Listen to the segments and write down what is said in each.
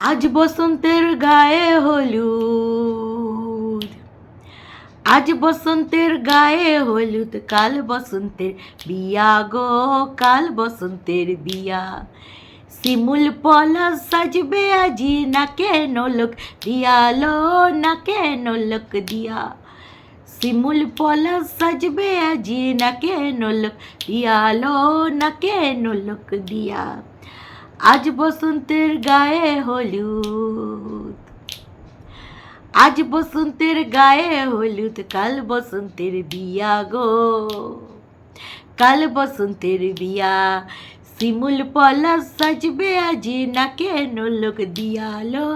আজ বসন্তের গায়ে হলুদ। আজ বসন্তের গায়ে হলুদ, কাল বসন্তের বিয়া গো, কাল বসন্তের বিয়া। শিমুল পলা সাজবে আজি না কেন লোক দিয়ালো না কেন লোক দিয়া। শিমুল পলা সাজবে আজি না কেন লোক দিয়ালো না কেন লোক দিয়া। আজ বসন্তের গায়ে হলুদ। আজ বসন্তের গায়ে হলুদ, কাল বসন্তের বিয়া গো। কাল বসন্তের বিয়া শিমুল পলা সাজবে আজি না কেন লোক দিয়ালো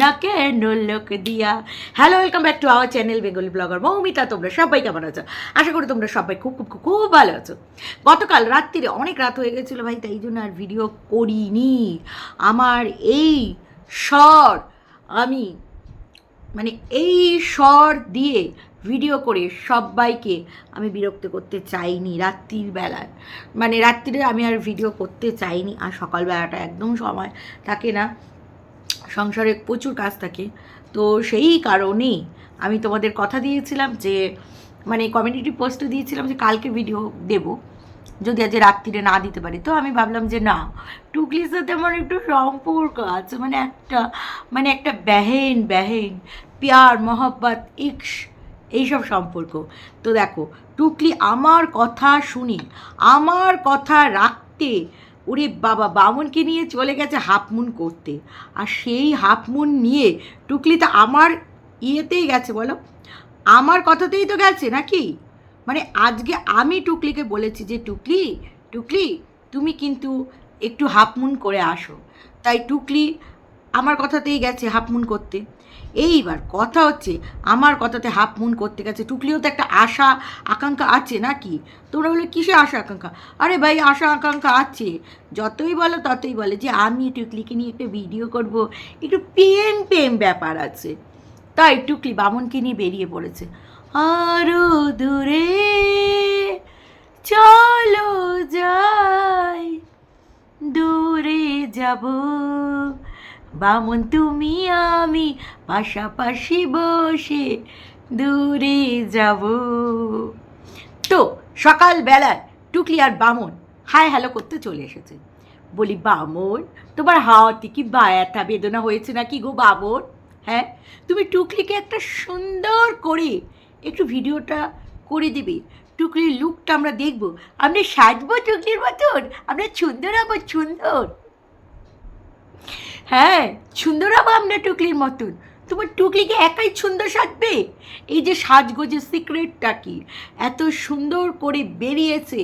না কেন লোক দিয়া hello welcome back to our channel Bengali blogger Moumita তোমরা সবাই কেমন আছো? আশা করি তোমরা সবাই খুব খুব খুব ভালো আছো। গতকাল রাত্রিরে অনেক রাত হয়ে গেছিল ভাই, তাই জন্য আর ভিডিও করিনি। আমার এই স্বর, আমি মানে এই স্বর দিয়ে ভিডিও করে সবাইকে আমি বিরক্ত করতে চাইনি রাত্রির বেলায়। মানে রাত্রিরে আমি আর ভিডিও করতে চাইনি, আর সকালবেলাটা একদম সময় থাকে না। সংসারে প্রচুর কাজ থাকে। তো সেই কারণেই আমি তোমাদের কথা দিয়েছিলাম যে মানে কমিউনিটি পোস্টে দিয়েছিলাম যে কালকে ভিডিও দেব। যদি আজ রাত্রিরে না দিতে পারি। তো আমি ভাবলাম যে না টুকলির সাথে আমার একটু সম্পর্ক আছে। মানে একটা মানে একটা ব্যাহেন ব্যাহেন, প্যার, মহব্বত, ইক্স এইসব সম্পর্ক। তো দেখো, টুকলি আমার কথা শুনি, আমার কথা রাখতে, ওরে বাবা, বামনকে নিয়ে চলে গেছে হাফমুন করতে। আর সেই হাফমুন নিয়ে টুকলি তো আমার ইয়েতেই গেছে, বলো? আমার কথাতেই তো গেছে নাকি? মানে আজকে আমি টুকলিকে বলেছি যে, টুকলি টুকলি, তুমি কিন্তু একটু হাফমুন করে আসো। তাই টুকলি আমার কথাতেই গেছে হাফমুন করতে। এইবার কথা হচ্ছে, আমার কথাতে হাফ মুন করতে গেছে। টুকলিও তো একটা আশা, আকাঙ্ক্ষা আছে নাকি? তোমরা বলে কিসে আশা, আকাঙ্ক্ষা? আরে ভাই, আশা, আকাঙ্ক্ষা আছে। যতই বলো, ততই বলে যে, আমি টুকলিকে নিয়ে একটা ভিডিও করব। একটু প্রেম প্রেম ব্যাপার আছে। তাই টুকলি বামনকে নিয়ে বেরিয়ে পড়েছে। আরও দূরে চলো যাই, দূরে যাব। বামন তুমি আমি পাশাপাশি বসে দূরে যাব। তো, সকালবেলায় টুকলি আর বামন হায় হ্যালো করতে চলে এসেছে। বলি, বামন, তোমার হাওয়াতে কি ব্যথা বেদনা হয়েছে নাকি গো বামন? হ্যাঁ তুমি টুকলিকে একটা সুন্দর করে একটু ভিডিওটা করে দিবে। টুকলির লুকটা আমরা দেখব। আমরা সাজবো টুকলির মতন, আমরা সুন্দর হব সুন্দর। হ্যাঁ সুন্দর হব আমরা টুকলির মতন। তোমার টুকলিকে একাই সুন্দর সাজবে? এই যে সাজগোজের সিক্রেটটা কি? এত সুন্দর করে বেরিয়েছে।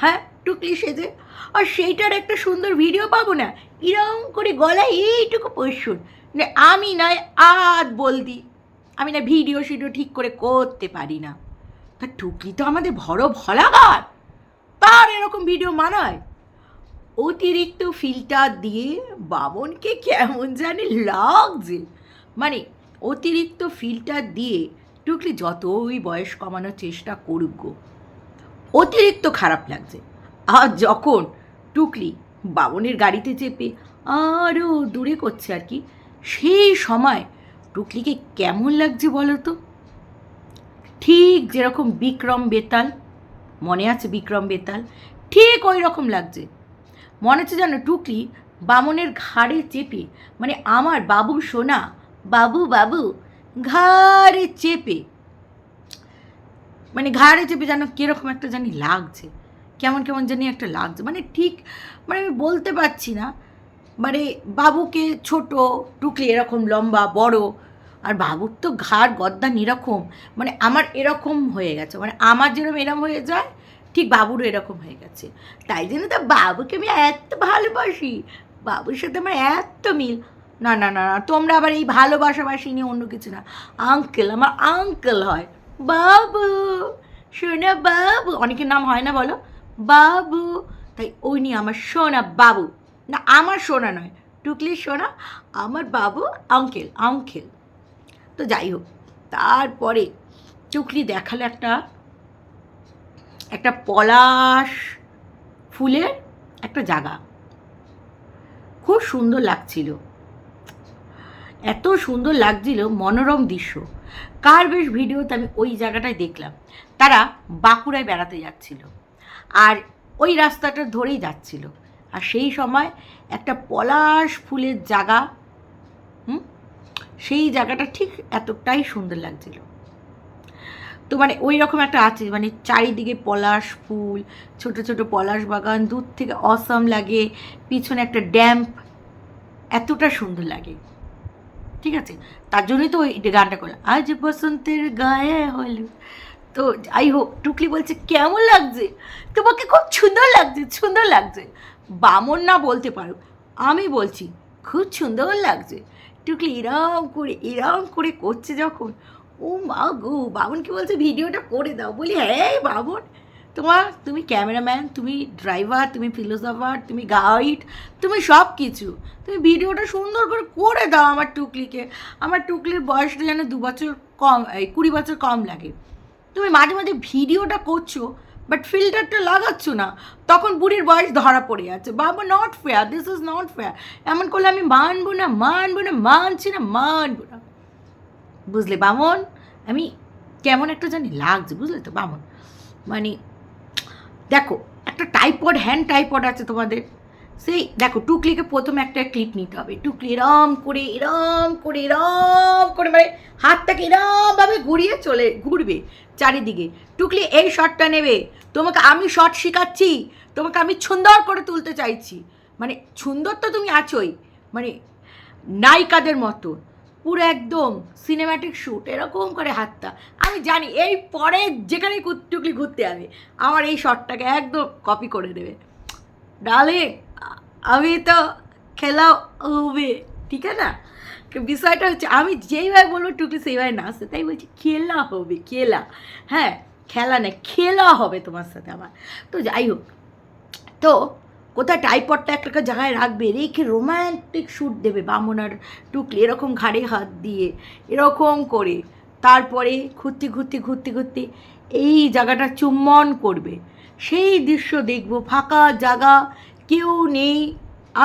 হ্যাঁ টুকলি সেজে। আর সেইটার একটা সুন্দর ভিডিও পাবো না? এরম করে গলায় এইটুকু পশুন না, আমি নয় আদ বলদি। আমি না ভিডিও শিডিও ঠিক করে করতে পারি না। তা টুকলি তো আমাদের বড় ভলাগার তার এরকম ভিডিও মানায়? অতিরিক্ত ফিল্টার দিয়ে বামনকে কেমন জানি লাগছে। মানে অতিরিক্ত ফিল্টার দিয়ে টুকলি যতই বয়স কমানোর চেষ্টা করুক গো, অতিরিক্ত খারাপ লাগছে। আর যখন টুকলি বামনের গাড়িতে চেপে আরও দূরে করছে আর কি, সেই সময় টুকলিকে কেমন লাগছে বলো তো? ঠিক যেরকম বিক্রম বেতাল, মনে আছে বিক্রম বেতাল? ঠিক ওই রকম লাগছে। মনে হচ্ছে যেন টুকলি বামনের ঘাড়ে চেপে মানে আমার বাবু সোনা, বাবু বাবু, ঘাড়ে চেপে। মানে ঘাড়ে চেপে যেন কীরকম একটা জানি লাগছে, কেমন কেমন জানি একটা লাগছে। মানে ঠিক মানে আমি বলতে পারছি না। মানে বাবুকে ছোট, টুকলি এরকম লম্বা, বড়, আর বাবুর তো ঘাড় গদ্দান এরকম মানে আমার এরকম হয়ে গেছে। মানে আমার যেরকম এরকম হয়ে যায় ঠিক বাবুরও এরকম হয়ে গেছে। তাই জন্য তো বাবুকে আমি এত ভালোবাসি। বাবুর সাথে আমার এত মিল। না না না না, তোমরা আবার এই ভালোবাসাবাসি নিয়ে অন্য কিছু না। আঙ্কেল, আমার আঙ্কেল হয়। বাবু, সোনা বাবু অনেকের নাম হয় না বলো? বাবু, তাই ওই নিয়ে আমার সোনা বাবু। না, আমার সোনা নয়। টুকলি সোনা, আমার বাবু আঙ্কেল আঙ্কেল। তো যাই হোক, তারপরে টুকলি দেখাল একটা একটা পলাশ ফুলের একটা জায়গা। খুব সুন্দর লাগছিল। এত সুন্দর লাগছিল মনোরম দৃশ্য। কার বেশ ভিডিওতে আমি ওই জায়গাটায় দেখলাম। তারা বাঁকুড়ায় বেড়াতে যাচ্ছিল। আর ওই রাস্তাটা ধরেই যাচ্ছিল। আর সেই সময় একটা পলাশ ফুলের জায়গা সেই জায়গাটা ঠিক এতটাই সুন্দর লাগছিল। তো মানে ওই রকম একটা আছে মানে চারিদিকে পলাশ ফুল, ছোট ছোট পলাশ বাগান, দূর থেকে অসম লাগে, পিছনে একটা ড্যাম্প এতটা সুন্দর লাগে। ঠিক আছে? তার জন্যই তো ওই গানটা করলাম। আজ বসন্তের গায়ে হলো তো যাই হোক, টুকলি বলছে, কেমন লাগছে? তোমাকে খুব সুন্দর লাগছে সুন্দর লাগছে। বামন না বলতে পারো আমি বলছি, খুব সুন্দর লাগছে। টুকলি এরম করে এরম করে করছে যখন ও মা গো বাবনকে বলছে? ভিডিওটা করে দাও। বলি হ্যাঁ বাবন। তোমার, তুমি ক্যামেরাম্যান, তুমি ড্রাইভার, তুমি ফিলোসফার, তুমি গাইড, তুমি সব কিছু তুমি ভিডিওটা সুন্দর করে করে দাও আমার টুকলিকে। আমার টুকলির বয়সটা যেন দু বছর কম, এই কুড়ি বছর কম লাগে। তুমি মাঝে মাঝে ভিডিওটা করছ বাট ফিল্টারটা লাগাচ্ছ না। তখন বুড়ির বয়স ধরা পড়ে যাচ্ছে বাবা not fair this is not fair এমন করলে আমি মানবো না মানবো না, মানছি না, মানবো না। বুঝলে, বামন, আমি কেমন একটা জানি লাগছে, বুঝলে তো, বামন। মানে দেখো, একটা টাইপড হ্যান্ড টাইপড আছে তোমাদের, সেই, দেখো টুকলিকে প্রথমে একটা ক্লিপ নিতে হবে। টুকলি এরম করে এরম করে এরম করে মানে হাতটাকে এরমভাবে ঘুরিয়ে চলে, ঘুরবে চারিদিকে। টুকলি এই শটটা নেবে। তোমাকে আমি শট শেখাচ্ছি, তোমাকে আমি সুন্দর করে তুলতে চাইছি। মানে সুন্দর তো তুমি আছোই মানে নায়িকাদের মতো। পুরো একদম সিনেম্যাটিক শ্যুট এরকম করে হাতটা। আমি জানি, এই পরে যেখানে টুকলি ঘুরতে যাবে, আমার এই শটটাকে একদম কপি করে দেবে। ডালে আমি তো খেলা হবে, ঠিক আছে না? বিষয়টা হচ্ছে, আমি যেইভাবে বলব, টুকলি সেইভাবে নাচতে তাই বলছি, খেলা হবে, খেলা। হ্যাঁ খেলা নেই খেলা হবে তোমার সাথে আমার। তো যাই হোক, তো কোথায় টাইপডটা একটা জায়গায় রাখবে? রেখে রোম্যান্টিক শ্যুট দেবে বামন আর টুকলি, এরকম ঘাড়ে হাত দিয়ে, এরকম করে। তারপরে ঘুরতে ঘুরতে ঘুরতে ঘুরতে এই জায়গাটা চুম্বন করবে। সেই দৃশ্য দেখব, ফাঁকা জায়গা, কেউ নেই,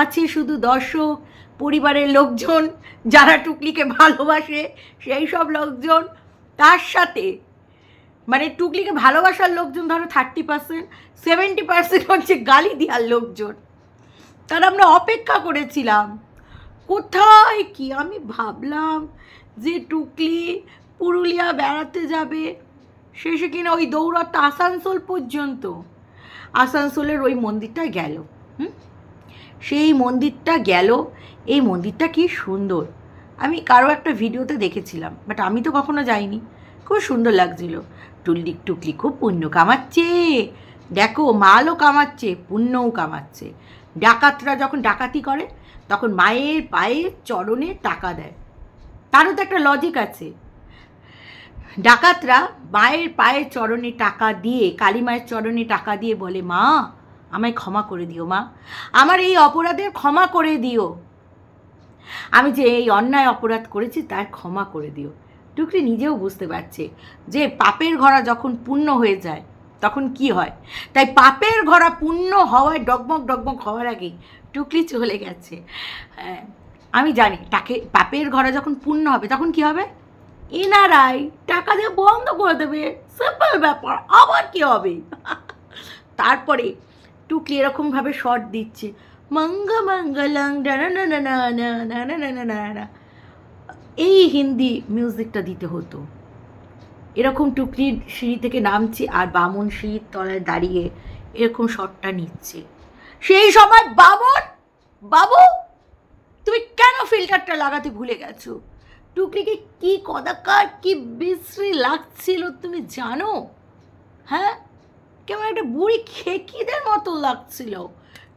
আছে শুধু দর্শক, পরিবারের লোকজন যারা টুকলিকে ভালোবাসে, সেই সব লোকজন, তার সাথে মানে টুকলিকে ভালোবাসার লোকজন ধরো থার্টি পার্সেন্ট সেভেন্টি পার্সেন্ট হচ্ছে গালি দেওয়ার লোকজন। তার আমরা অপেক্ষা করেছিলাম, কোথায় কি? আমি ভাবলাম যে টুকলি পুরুলিয়া বেড়াতে যাবে, শেষে কিনা ওই দৌড়াতে আসানসোল পর্যন্ত। আসানসোলের ওই মন্দিরটা গেল, হুম? সেই মন্দিরটা গেল, এই মন্দিরটা কি সুন্দর। আমি কারও একটা ভিডিওতে দেখেছিলাম বাট আমি তো কখনো যাইনি, খুব সুন্দর লাগছিল। টুল্লি টুকলি খুব পুণ্য কামাচ্ছে। দেখো, মালও কামাচ্ছে, পুণ্যও কামাচ্ছে। ডাকাতরা যখন ডাকাতি করে, তখন মায়ের পায়ে চরণে টাকা দেয়। তারও তো একটা লজিক আছে। ডাকাতরা মায়ের পায়ের চরণে টাকা দিয়ে, কালী মায়ের চরণে টাকা দিয়ে বলে, মা, আমায় ক্ষমা করে দিও, মা। আমার এই অপরাধের ক্ষমা করে দিও। আমি যে এই অন্যায় অপরাধ করেছি, তার ক্ষমা করে দিও। টুকরি নিজেও বুঝতে পারছে যে পাপের ঘরা যখন পূর্ণ হয়ে যায় তখন কি হয় তাই পাপের ঘরা পূর্ণ হওয়ায় ডগমগ ডগমগ হওয়ার আগেই টুকলি চলে গেছে হ্যাঁ, আমি জানি তাকে পাপের ঘরা যখন পূর্ণ হবে তখন কি হবে এনারাই টাকা দিয়ে বন্ধ করে দেবে সিম্পল ব্যাপার আবার কি হবে তারপরে টুকলি এরকমভাবে শর্ট দিচ্ছে মঙ্গা মঙ্গলং না না না না না না না না না না এই হিন্দি মিউজিকটা দিতে হতো। এরকম টুকরির সিঁড়ি থেকে নামছি আর বামন সিঁড়ির তলায় দাঁড়িয়ে এরকম শটটা নিচ্ছে। সেই সময়, বামন, বাবু, তুমি কেন ফিল্টারটা লাগাতে ভুলে গেছো? টুকরিকে কি কদাকার, কি বিশ্রী লাগছিল তুমি জানো? হ্যাঁ? কেমন একটা বুড়ি খেকিদের মতো লাগছিল।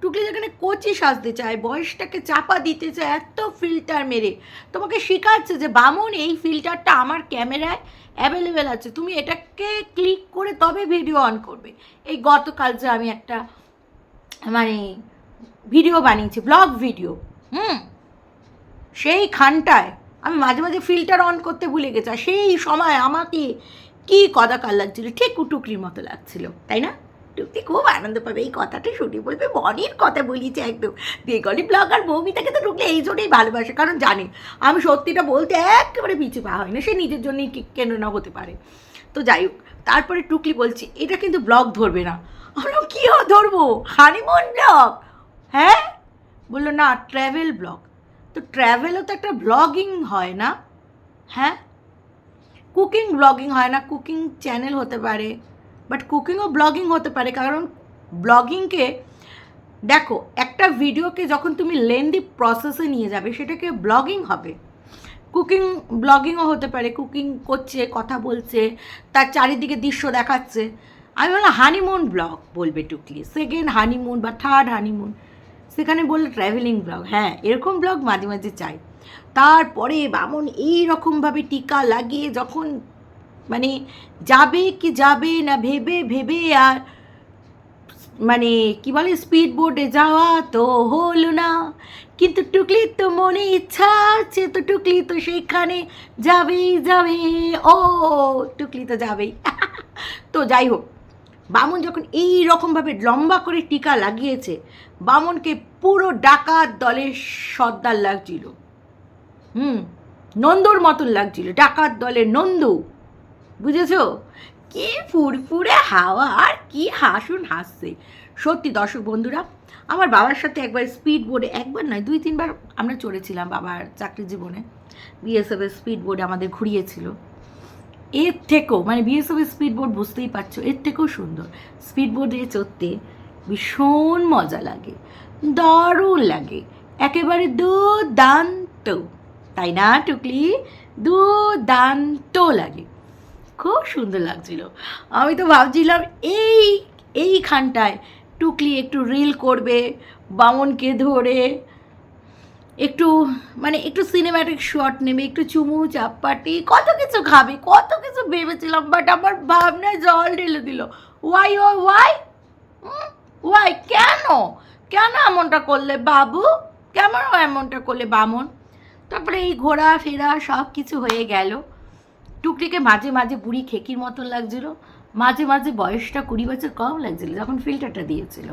টুকলি যেখানে কচি সাজতে চায়, বয়সটাকে চাপা দিতে চায়, এত ফিল্টার মেরে। তোমাকে শেখাচ্ছে যে, বামন, এই ফিল্টারটা আমার ক্যামেরায় অ্যাভেলেবেল আছে। তুমি এটাকে ক্লিক করে তবে ভিডিও অন করবে। এই গতকাল যে আমি একটা মানে ভিডিও বানিয়েছি ব্লগ ভিডিও হুম? সেই খানটায় আমি মাঝে মাঝে ফিল্টার অন করতে ভুলে গেছি। সেই সময় আমাকে কি কদাকার লাগছিল? ঠিক টুকরির মতো লাগছিল, তাই না? টুকলি খুব আনন্দ পাবে। এই কথাটা শুনে বলবে, মনের কথা বলিছে একদম। বেঙ্গলি ব্লগার মৌমিতাকে তো ঢুকলে এই জন্যই ভালোবাসে, কারণ জানে, আমি সত্যিটা বলতে একেবারে পিছু পা হয় না, সে নিজের জন্যই কেন না হতে পারে। তো যাই হোক, তারপরে টুকলি বলছি, এটা কিন্তু ব্লগ ধরবে না। আমরা কী ধরবো? Honeymoon blog? হ্যাঁ? বলল, না ট্র্যাভেল ব্লগ। তো ট্র্যাভেলও তো একটা ব্লগিং হয় না? হ্যাঁ? কুকিং ব্লগিং হয় না কুকিং চ্যানেল হতে পারে। বাট কুকিংও ব্লগিং হতে পারে, কারণ ব্লগিংকে দেখো, একটা ভিডিওকে যখন তুমি লেন্দি প্রসেসে নিয়ে যাবে, সেটাকে ব্লগিং হবে। কুকিং ব্লগিংও হতে পারে কুকিং করছে, কথা বলছে, তার চারিদিকে দৃশ্য দেখাচ্ছে। আমি বললাম হানিমুন ব্লগ বলবে টুকলি। সেকেন্ড হানিমুন বা থার্ড হানিমুন সেখানে বললে ট্র্যাভেলিং ব্লগ হ্যাঁ এরকম ব্লগ মাঝে মাঝে চাই। তারপরে বামন এই রকমভাবে টিকা লাগিয়ে যখন মানে যাবে কি যাবে না ভেবে ভেবে আর মানে কি বলে স্পিড বোটে যাওয়া তো হলো না। কিন্তু টুকলির তো মনে ইচ্ছা আছে, তো টুকলি তো সেখানে যাবেই যাবে, ও, টুকলি তো যাবেই। তো যাই হোক, বামন যখন এই রকমভাবে লম্বা করে টিকা লাগিয়েছে, বামনকে পুরো ডাকাত দলের সর্দার লাগছিল। হুম, নন্দর মতন লাগছিল, ডাকাত দলের নন্দু। বুঝেছ? কি ফুরফুরে হাওয়া আর কি হাসুন হাসছে। সত্যি দর্শক বন্ধুরা, আমার বাবার সাথে একবার স্পিড বোর্ডে একবার নয়, দুই, তিনবার আমরা চড়েছিলাম বাবার চাকরি জীবনে। বিএসএফের স্পিড বোর্ডে আমাদের ঘুরিয়েছিল। এর থেকেও মানে বিএসএফের স্পিড বোর্ড বুঝতেই পারছ, এর থেকেও সুন্দর। স্পিড বোর্ডে চড়তে ভীষণ মজা লাগে, দারুণ লাগে, একেবারে দুর্দান্ত, তাই না, টুকলি? দুর্দান্ত লাগে। খুব সুন্দর লাগছিল। আমি তো ভাবছিলাম এই, এইখানটায় টুকলি একটু রিল করবে, বামনকে ধরে, একটু মানে একটু সিনেম্যাটিক শট নেবে, একটু চুমু চাপ্পাটি কত কিছু খাবে, কত কিছু ভেবেছিলাম বাট আমার ভাবনায় জল ঢেলে দিল। ওয়াই ও ওয়াই ওয়াই কেন? কেন এমনটা করলে বাবু? কেমন এমনটা করলে বামন? তারপরে এই ঘোরা ফেরা সব কিছু হয়ে গেল। টুকটিকে মাঝে মাঝে বুড়ি খেকির মতন লাগছিল, মাঝে মাঝে বয়সটা কুড়ি বছর কম লাগছিল যখন ফিল্টারটা দিয়েছিল।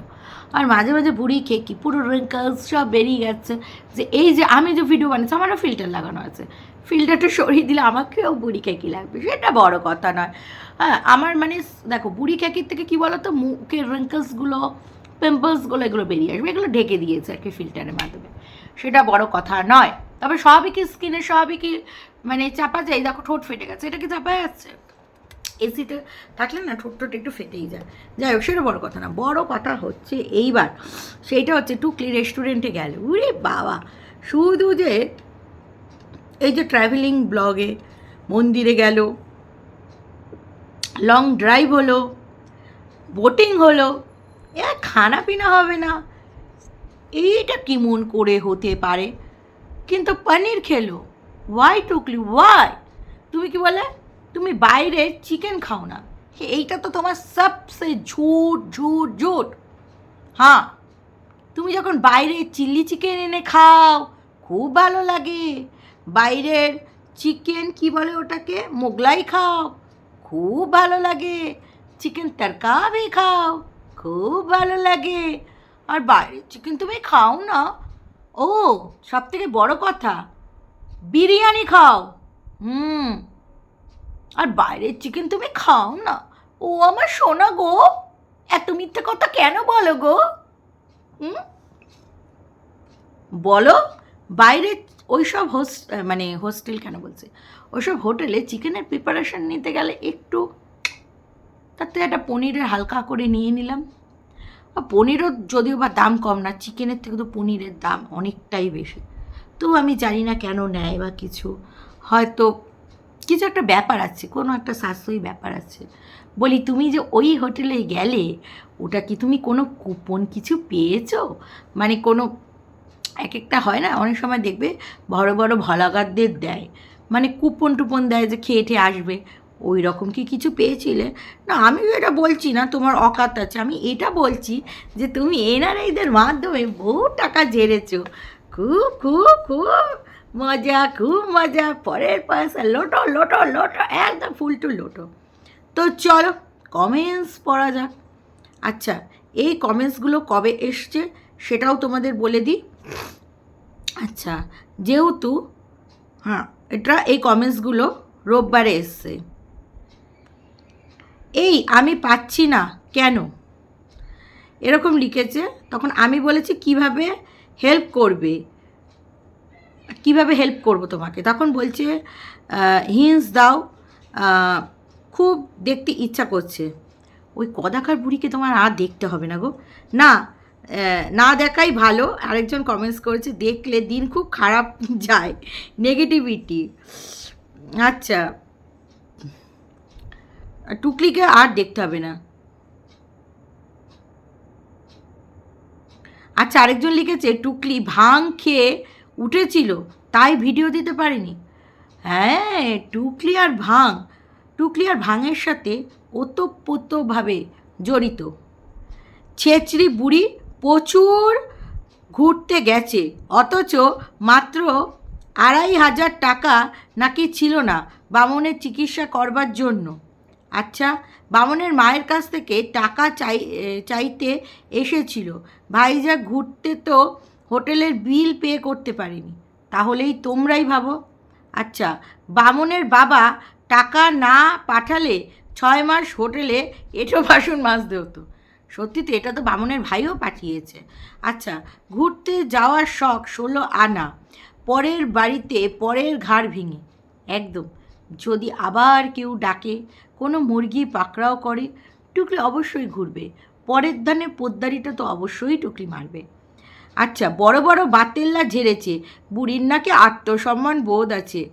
আর মাঝে মাঝে বুড়ি খেকি, পুরো রিঙ্কলস সব বেরিয়ে গেছে যে এই যে আমি যে ভিডিও বানিয়েছি, আমারও ফিল্টার লাগানো আছে। ফিল্টারটা সরিয়ে দিলে আমাকেও বুড়ি খেকি লাগবে, সেটা বড় কথা নয়। হ্যাঁ আমার মানে দেখো, বুড়ি খেকির থেকে কী বলো তো মুখের রিঙ্কলসগুলো পিম্পলসগুলো এগুলো বেরিয়ে আসবে, এগুলো ঢেকে দিয়েছে আর কি ফিল্টারের মাধ্যমে। সেটা বড় কথা নয়। তবে সবই কি স্কিনে সবই কি মানে চাপা যায় দেখো ঠোঁট ফেটে গেছে, এটা কি চাপা যাচ্ছে এসিতে থাকলে না ঠোঁট টোট একটু ফেটেই যায়। যাই হোক, সেটা বড় কথা না, বড় কথা হচ্ছে এইবার সেইটা হচ্ছে টুকলি রেস্টুরেন্টে গেল। উরে বাবা, শুধু যে এই যে ট্রাভেলিং ব্লগে মন্দিরে গেল লং ড্রাইভ হলো বোটিং হলো, এ খানা পিনা হবে না। এইটা কি মন করে হতে পারে? কিন্তু পনির খেলো। ওয়াই টুকলি ওয়াই তুমি কি বলে? তুমি বাইরে চিকেন খাও না। এইটা তো তোমার সবসে ঝুট ঝুট ঝুট। হ্যাঁ তুমি যখন বাইরে চিলি চিকেন এনে খাও, খুব ভালো লাগে। বাইরের চিকেন কি বলে ওটাকে? মোগলাই খাও, খুব ভালো লাগে। চিকেন তরকা ভি খাও, খুব ভালো লাগে। আর বাইরের চিকেন তুমি খাও না। ও সব থেকে বড় কথা। বিরিয়ানি খাও। হুম। আর বাইরের চিকেন তুমি খাও না। ও আমার সোনা গো। এত মিথ্যে কথা কেন বলো গো? হুম? বলো বাইরে ওইসব হোস মানে হোস্টেল কেন বলছে? ওইসব হোটেলে চিকেনের প্রিপারেশন নিতে গেলে একটু, তাতে একটা পনিরের হালকা করে নিয়ে নিলাম। পনিরও যদিও বা দাম কম না, চিকেনের থেকে তো পনিরের দাম অনেকটাই বেশি। তো আমি জানি না কেন নেয় বা কিছু। হয়তো কিছু একটা ব্যাপার আছে, কোনো একটা সাশ্রয়ী ব্যাপার আছে। বলি, তুমি যে ওই হোটেলে গেলে ওটা কি তুমি কোনো কুপন কিছু পেয়েছ? মানে কোনো এক একটা হয় না, অনেক সময় দেখবে বড় বড় ভলাগারদের দেয়। মানে কুপন টুপন দেয় যে খেয়ে ঠেয়ে আসবে। ওই রকম কি কিছু পেয়েছিলে? না আমি এটা বলছি না, তোমার অকাত আছে। আমি এটা বলছি যে তুমি এনআরআইদের মাধ্যমে বহু টাকা জেরেছো খুব খুব খুব মজা খুব মজা। পরের পয়সা লোটো লোটো লোটো, একদম ফুল টু লোটো। তো চলো কমেন্টস পড়া যাক। আচ্ছা এই কমেন্টসগুলো কবে এসছে সেটাও তোমাদের বলে দিই। আচ্ছা যেহেতু হ্যাঁ এটা এই কমেন্টসগুলো রোববারে এসছে। এই আমি পাচ্ছি না, কেন? এরকম লিখেছে, তখন আমি বলেছি কীভাবে হেল্প করবে? কীভাবে হেল্প করব তোমাকে? তখন বলছে হিন্স দাও খুব দেখতে ইচ্ছা করছে। ওই কদাকার বুড়িকে তোমার আর দেখতে হবে না গো। না না দেখাই ভালো। আরেকজন কমেন্টস করেছে, দেখলে দিন খুব খারাপ যায়। নেগেটিভিটি আচ্ছা। টুকলিকে আর দেখতে হবে না। আচ্ছা আরেকজন লিখেছে, টুকলি ভাং খেয়ে উঠেছিল, তাই ভিডিও দিতে পারিনি। হ্যাঁ টুকলি আর ভাং, টুকলি আর ভাঙের সাথে ওতপ্রোতভাবে জড়িত। ছেচড়ি বুড়ি প্রচুর ঘুরতে গেছে, অথচ মাত্র আড়াই হাজার টাকা নাকি ছিল না বামনের চিকিৎসা করবার জন্য। আচ্ছা বামনের মায়ের কাছ থেকে টাকা চাই চাইতে এসেছিল। ভাইজা ঘুরতে তো হোটেলের বিল পে করতে পারেনি। তাহলেই তোমরাই ভাবো। আচ্ছা বামনের বাবা টাকা না পাঠালে ছয় মাস হোটেলে এঁটো বাসন মাজতে হতো। সত্যি তো এটা তো বামনের ভাইও পাঠিয়েছে। আচ্ছা ঘুরতে যাওয়ার শখ ষোলো আনা, পরের বাড়িতে পরের ঘাড় ভেঙে। একদম। যদি আবার কেউ ডাকে, কোনো মুরগি পাকড়াও করে, টুকলি অবশ্যই ঘুরবে। পরের ধানে পোদ্দারিটা তো অবশ্যই টুকলি মারবে। আচ্ছা বড় বড় বাতেল্লা ঝেড়েছে, বুড়ির নাকি আত্মসম্মান বোধ আছে।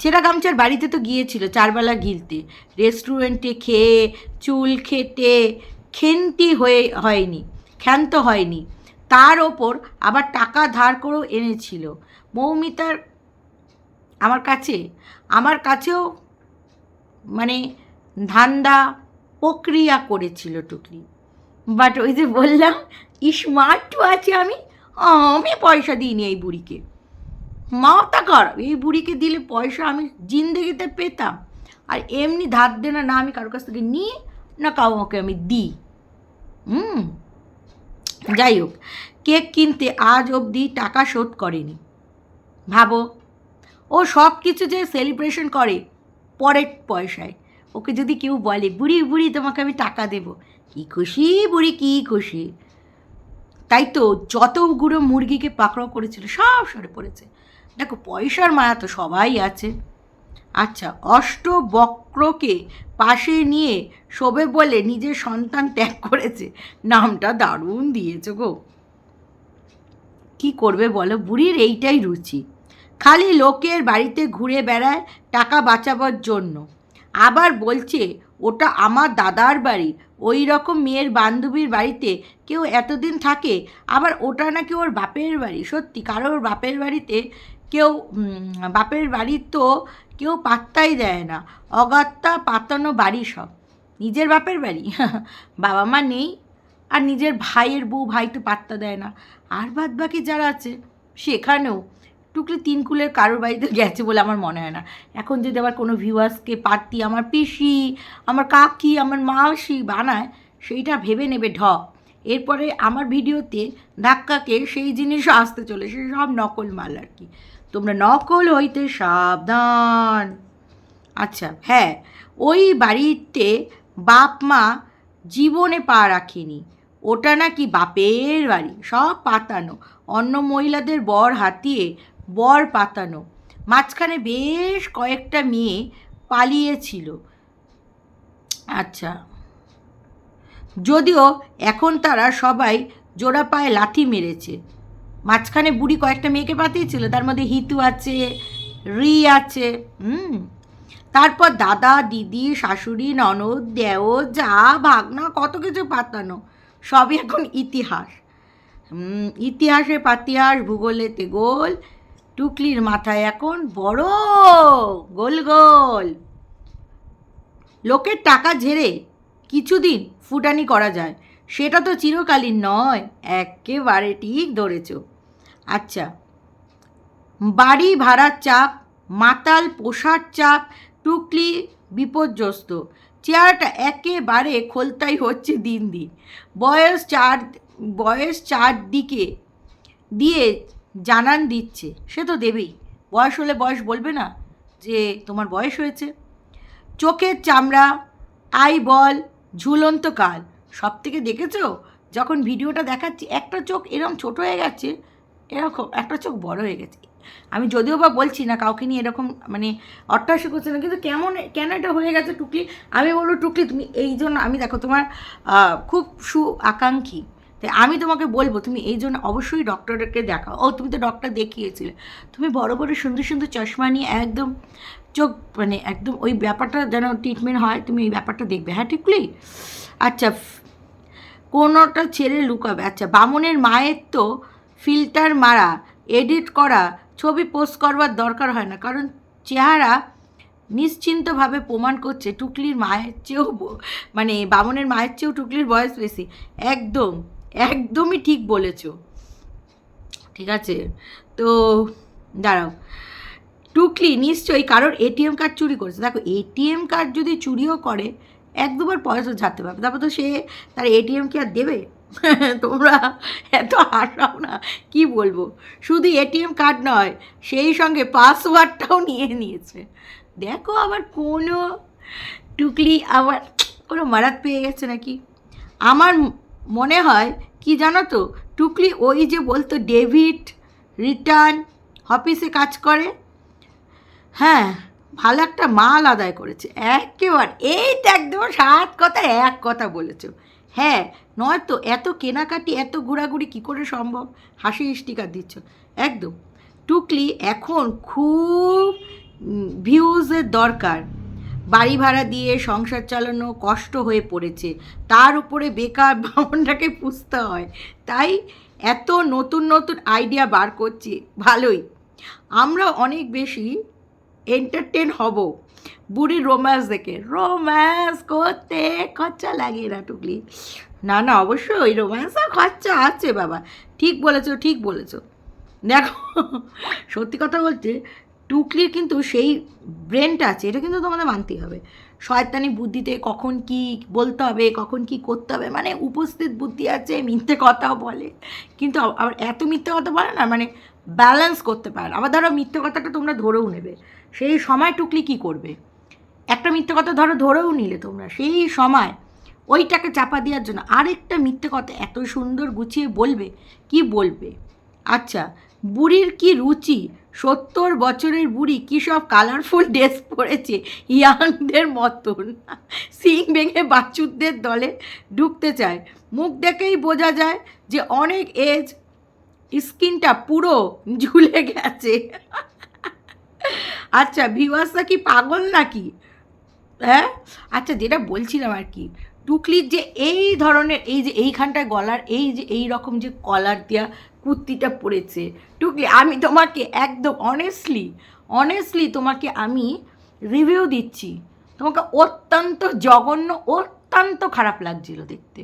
ছেঁড়া গামছার বাড়িতে তো গিয়েছিল চারবেলা গিলতে। রেস্টুরেন্টে খেয়ে, চুল খেটে, খেন্তি হয়ে, হয়নি, ক্ষান্ত হয়নি। তার ওপর আবার টাকা ধার করেও এনেছিল। মৌমিতার আমার কাছে, আমার কাছেও মানে ধান্দা প্রক্রিয়া করেছিল টুকলি বাট ওই যে বললাম স্মার্ট আছে আমি আমি পয়সা দিইনি এই বুড়িকে। মাথা খারাপ, এই বুড়িকে দিলে পয়সা আমি জিন্দেগিতে পেতাম। আর এমনি ধার দেনা না আমি কারোর কাছ থেকে নিই, না কাউকে আমি দিই। হুম, যাই হোক, কেক কিনতে আজ অবধি টাকা শোধ করেনি। ভাবো ও সব কিছু যে সেলিব্রেশন করে, পরের পয়সায়। ওকে যদি কেউ বলে, বুড়ি বুড়ি, তোমাকে আমি টাকা দেব। কী খুশি, বুড়ি, কী খুশি? তাই তো যতগুলো মুরগিকে পাকড়াও করেছিল, সব সরে পড়েছে। দেখো, পয়সার মায়া তো সবাই আছে। আচ্ছা অষ্টবক্রকে পাশে নিয়ে শোবে বলে নিজের সন্তান ত্যাগ করেছে, নামটা দারুণ দিয়েছে গো। কি করবে বলো? বুড়ির এইটাই রুচি। খালি লোকের বাড়িতে ঘুরে বেড়ায় টাকা বাঁচাবার জন্য। আবার বলছে, ওটা আমার দাদার বাড়ি। ওই রকম মেয়ের বান্ধবীর বাড়িতে কেউ এতদিন থাকে, আবার ওটা নাকি ওর বাপের বাড়ি। সত্যি, কারোর বাপের বাড়িতে কেউ বাপের বাড়ির তো কেউ পাত্তাই দেয় না। অগাত্তা পাতানো বাড়ি সব। নিজের বাপের বাড়ি? বাবা মা নেই, আর নিজের ভাইয়ের বউ ভাই তো পাত্তা দেয় না। আর বাদ বাকি যারা আছে, সেখানেও টুকলি তিন কুলের কারোর বাড়িতে গেছে বলে আমার মনে হয় না। এখন যদি আবার কোনো ভিউয়ার্সকে পার্টি, আমার পিসি, আমার কাকি, আমার মাসি বানায়, সেইটা ভেবে নেবে ঢপ এরপরে আমার ভিডিওতে ধাক্কাকে সেই জিনিসও আসতে চলে সে সব নকল মাল আর কি। তোমরা নকল হইতে সাবধান। আচ্ছা হ্যাঁ ওই বাড়িতে বাপ মা জীবনে পা রাখেনি। ওটা নাকি বাপের বাড়ি, সব পাতানো। অন্য মহিলাদের বর হাতিয়ে বর পাতানো। মাঝখানে বেশ কয়েকটা মেয়ে পালিয়েছিল। আচ্ছা। যদিও এখন তারা সবাই জোড়া পায়ে লাথি মেরেছে। মাঝখানে বুড়ি কয়েকটা মেয়েকে পাঠিয়েছিল তার মধ্যে হিতু আছে, রি আছে, হুম। তারপর দাদা, দিদি, শাশুড়ি, ননদ দেও যা, ভাগনা, কত কিছু পাতানো। সবই এখন ইতিহাস। ইতিহাসে পাতিহাস ভূগোলেতে গোল টুকলির মাথায় এখন বড় গোল গোল। লোকের টাকা ঝেড়ে কিছুদিন ফুটানি করা যায়, সেটা তো চিরকালীন নয়, একেবারে ঠিক ধরেছ। আচ্ছা বাড়ি ভাড়ার চাপ, মাতাল পোষার চাপ, টুকলি বিপর্যস্ত চেহারাটা একেবারে খোলতাই হচ্ছে দিন দিন। বয়স চার, বয়স চারদিকে দিয়ে জানান দিচ্ছে। সে তো দেবেই। বয়স হলে বয়স বলবে না যে তোমার বয়স হয়েছে। চোখের চামড়া আই বল ঝুলন্ত কাল। সব থেকে দেখেছ? যখন ভিডিওটা দেখাচ্ছি, একটা চোখ এরকম ছোট হয়ে গেছে, এরকম একটা চোখ বড় হয়ে গেছে। আমি যদিও বা বলছি না, কাউকে নিয়ে এরকম মানে অট্টাহাসি করছে না, কিন্তু কেমন, কেন এটা হয়ে গেছে টুকলি? আমি বলব টুকলি, তুমি এই জন্য, আমি দেখো তোমার খুব সু, আকাঙ্ক্ষী। তাই আমি তোমাকে বলব, তুমি এই জন্য অবশ্যই ডক্টরকে দেখাও। ও, তুমি তো ডক্টর দেখিয়েছিলে। তুমি বড় বড় সুন্দর সুন্দর চশমা নিয়ে একদম চোখ মানে একদম ওই ব্যাপারটা যেন ট্রিটমেন্ট হয়, তুমি এই ব্যাপারটা দেখবে। হ্যাঁ ঠিকলি আচ্ছা কোনোটা ছেড়ে লুকাবে। আচ্ছা বামনের মায়ের তো ফিল্টার মারা এডিট করা, ছবি পোস্ট করবার দরকার হয় না। কারণ চেহারা নিশ্চিন্তভাবে প্রমাণ করছে টুকলির মায়ের চেয়েও মানে বামনের মায়ের চেয়েও টুকলির বয়স বেশি। একদম। একদমই ঠিক বলেছ। ঠিক আছে? তো দাঁড়াও। টুকলি নিশ্চয়ই কারোর এটিএম কার্ড চুরি করেছে। দেখো এটিএম কার্ড যদি চুরিও করে, এক দুবার পয়সা ঝাড়তে পারবে। তারপর তো সে তার এটিএম কি আর দেবে? তোমরা এত হাসাও না। কি বলব? শুধু এটিএম কার্ড নয়, সেই সঙ্গে পাসওয়ার্ডটাও নিয়ে নিয়েছে। দেখো আবার কোনো টুকলি আবার কোনো মারাত পেয়ে গেছে নাকি? আমার মনে হয়, কি জানো তো, টুকলি ওই যে বলতো ডেভিড রিটার্ন অফিসে কাজ করে। হ্যাঁ ভালো একটা মাল আদায় করেছে। একেবারে, এইটা একদম সাত কথা, এক কথা বলেছ। হ্যাঁ নয়তো এত কেনাকাটি, এত ঘোরাঘুরি কী করে সম্ভব? হাসি স্টিকার দিচ্ছ। একদম। টুকলি এখন খুব ভিউজের দরকার। বাড়ি ভাড়া দিয়ে সংসার চালানো কষ্ট হয়ে পড়েছে। তার উপরে বেকার বামনটাকে পুষতে হয়। তাই এত নতুন নতুন আইডিয়া বার করছে। ভালোই। আমরা অনেক বেশি এন্টারটেন হব। বুড়ি রোম্যান্স দেখে। রোম্যান্স করতে খরচা লাগে না টুকলি। না না, অবশ্যই রোম্যান্সের খরচা আছে বাবা। ঠিক বলেছ ঠিক বলেছ। দেখো, সত্যি কথা বলতে টুকলির কিন্তু সেই ব্রেনটা আছে, এটা কিন্তু তোমাদের মানতেই হবে। শয়তানি বুদ্ধিতে কখন কি বলতে হবে, কখন কি করতে হবে মানে উপস্থিত বুদ্ধি আছে, মিথ্যে কথাও বলে। কিন্তু আবার এত মিথ্যে কথা বলে না মানে ব্যালেন্স করতে পারে। আবার ধরো মিথ্যে কথাটা তোমরা ধরেও নেবে। সেই সময় টুকলি কি করবে? একটা মিথ্যে কথা ধরো, ধরেও নিলে তোমরা। সেই সময় ওইটাকে চাপা দেওয়ার জন্য আরেকটা মিথ্যে কথা এত সুন্দর গুছিয়ে বলবে, কি বলবে? আচ্ছা বুড়ির কি রুচি? সত্তর বছরের বুড়ি কী সব কালারফুল ড্রেস পরেছে? ইয়াংদের মতন। সিং ভেঙে বাচ্চুদের দলে ঢুকতে চায়। মুখ দেখেই বোঝা যায় যে অনেক এজ স্কিনটা পুরো ঝুলে গেছে। আচ্ছা ভিউয়ার্সরা কি পাগল নাকি? হ্যাঁ? আচ্ছা যেটা বলছিলাম আর কি টুকলির যে এই ধরনের, এই যে এইখানটায় গলার, এই যে এই রকম যে কলার দেওয়া কুর্তিটা পরেছে, টুকলি আমি তোমাকে একদম অনেস্টলি অনেস্টলি তোমাকে আমি রিভিউ দিচ্ছি। তোমাকে অত্যন্ত জঘন্য, অত্যন্ত খারাপ লাগছিল দেখতে।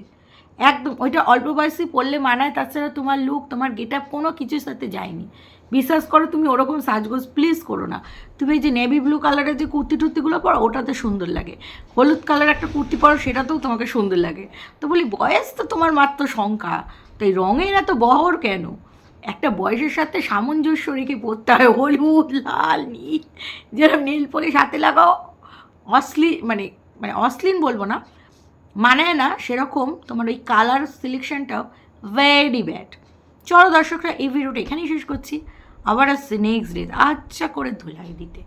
একদম, ওইটা অল্প বয়সী পড়লে মানায়, তাছাড়া তোমার লুক তোমার গেট আপ কোনো কিছুর সাথে যায়নি। বিশ্বাস করো তুমি ওরকম সাজগোজ প্লিজ করো না। তুমি এই যে নেভি ব্লু কালারের যে কুর্তি টুর্তিগুলো পরো, ওটাতে সুন্দর লাগে। হলুদ কালার একটা কুর্তি পরো, সেটাতেও তোমাকে সুন্দর লাগে। তো বলি, বয়স তো তোমার মাত্র সংখ্যা। তাই রঙের এত বহর কেন? একটা বয়সের সাথে সামঞ্জস্য রেখে পড়তে হয় হলুদ, লাল, নীল। যেরকম নীল পরে সাথে লাগাও, অশ্লীল মানে মানে অশ্লীল বলব না, মানায় না, সেরকম তোমার ওই কালার সিলেকশনটাও ভেরি ব্যাড চলো দর্শকরা, এই ভিডিওটা এখানেই শেষ করছি। আবার আসছে নেক্সট ডে আচ্ছা করে ধুলাই দিতে।